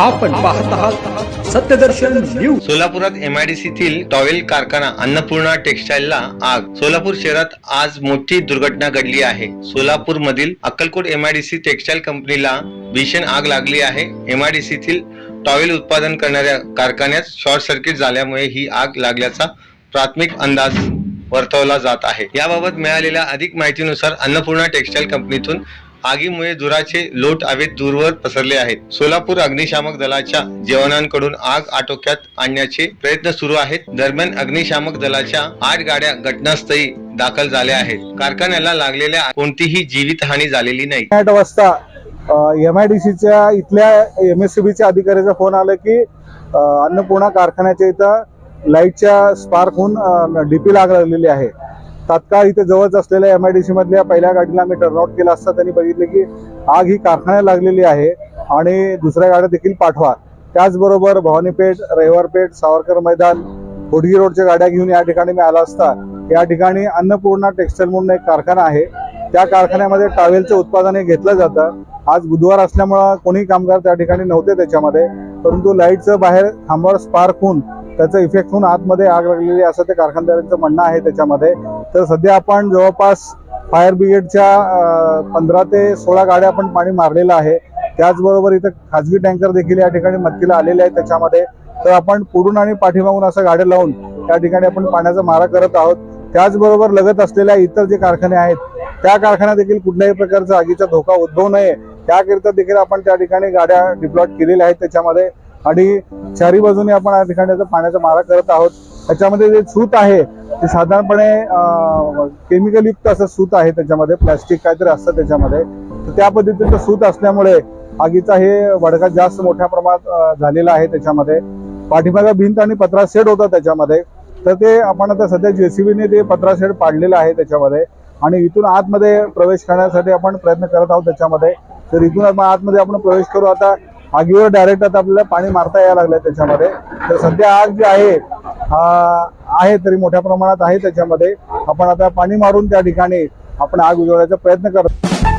आपण पाहत आहात सत्यदर्शन न्यूज. सोलापुरात एमआयडीसीतील टॉवेल कारखाना अन्नपूर्णा टेक्सटाईलला आग. सोलापूर शहरात आज मोठी दुर्घटना घडली आहे. सोलापूर मधील अक्कलकोट एमआयडीसी टेक्सटाईल कंपनीला भीषण आग लागली आहे. एमआयडीसीतील टॉवेल उत्पादन करणाऱ्या कारखान्यात शॉर्ट सर्किट झाल्यामुळे ही आग लागल्याचा प्राथमिक अंदाज वर्तवला जात आहे. याबाबत मिळालेल्या अधिक माहितीनुसार अन्नपूर्णा टेक्सटाईल कंपनीतून आगीमुळे धुराचे लोट हवेत दूरवर पसरले आहेत. सोलापूर अग्निशामक दलाच्या जवानांकडून आग आटोक्यात आणण्याचे प्रयत्न सुरू आहेत. दरम्यान अग्निशामक दलाच्या आठ गाड्या घटनास्थळी दाखल झाल्या आहेत. कारखान्याला लागलेल्या कोणतीही जीवितहानी झालेली नाही. आठ वाजता एम आय डी सीच्या इथल्या एम एस सी अधिकाऱ्याचा फोन आला की अन्नपूर्णा कारखान्याच्या इथं लाईटच्या स्पार्क होऊन डीपी लाग लागलेली आहे. तात्काळ इथे जवळच असलेल्या एम आय डी सी मधल्या पहिल्या गाडीला आम्ही टर्नआउट केला असता. त्यांनी बघितले की आग ही कारखान्यात लागलेली आहे आणि दुसऱ्या गाड्या देखील पाठवा. त्याचबरोबर भवानीपेठ रविवारपेठ सावरकर मैदान होडगी रोडच्या गाड्या घेऊन या ठिकाणी मी आला असता. या ठिकाणी अन्नपूर्णा टेक्सटाईल म्हणून एक कारखाना आहे. त्या कारखान्यामध्ये टावेलचं उत्पादन हे घेतलं जातं. आज बुधवार असल्यामुळं कोणी कामगार त्या ठिकाणी नव्हते त्याच्यामध्ये. परंतु लाईटचं बाहेर खांबावर स्पार्क होऊन त्याचा इफेक्ट होऊन आतमध्ये आग लागलेली असं ते कारखानदारांचं म्हणणं आहे त्याच्यामध्ये. तर सध्या आपण जवळपास फायर ब्रिगेडच्या पंधरा ते सोळा गाड्या आपण पाणी मारलेलं आहे. त्याचबरोबर इथं खाजगी टँकर देखील या ठिकाणी मदतीला आलेले आहेत त्याच्यामध्ये. तर आपण पुढून आणि पाठीमागून असं गाड्या लावून त्या ठिकाणी आपण पाण्याचा मारा करत आहोत. त्याचबरोबर लगत असलेल्या इतर जे कारखाने आहेत त्या कारखान्यात देखील कुठल्याही प्रकारचा आगीचा धोका उद्भवू नये. त्याकरिता देखील आपण त्या ठिकाणी गाड्या डिप्लॉट केलेल्या आहेत त्याच्यामध्ये. आणि चारी बाजूने आपण या ठिकाणी पाण्याचा मारा करत आहोत. त्याच्यामध्ये जे सूत आहे ते साधारणपणे केमिकल युक्त असं सूत आहे त्याच्यामध्ये प्लॅस्टिक काहीतरी असतं त्याच्यामध्ये. तर त्या पद्धतीचं सूत असल्यामुळे आगीचा हे भडका जास्त मोठ्या प्रमाणात झालेला आहे त्याच्यामध्ये. पाठीमागा भिंत आणि पत्रा शेड होता त्याच्यामध्ये. तर ते आपण आता सध्या जेसीबीने ते पत्रा शेड पाडलेलं आहे त्याच्यामध्ये. आणि इथून आतमध्ये प्रवेश करण्यासाठी आपण प्रयत्न करत आहोत त्याच्यामध्ये. तर इथून आतमध्ये आपण प्रवेश करू. आता आगीवर डायरेक्ट आता आपल्याला पाणी मारता यायला लागलं त्याच्यामध्ये. तर सध्या आग जी आहे आहे तरी मोठ्या प्रमाणात आहे त्याच्यामध्ये. आपण आता पाणी मारून त्या ठिकाणी आपण आग उजवण्याचा प्रयत्न करतो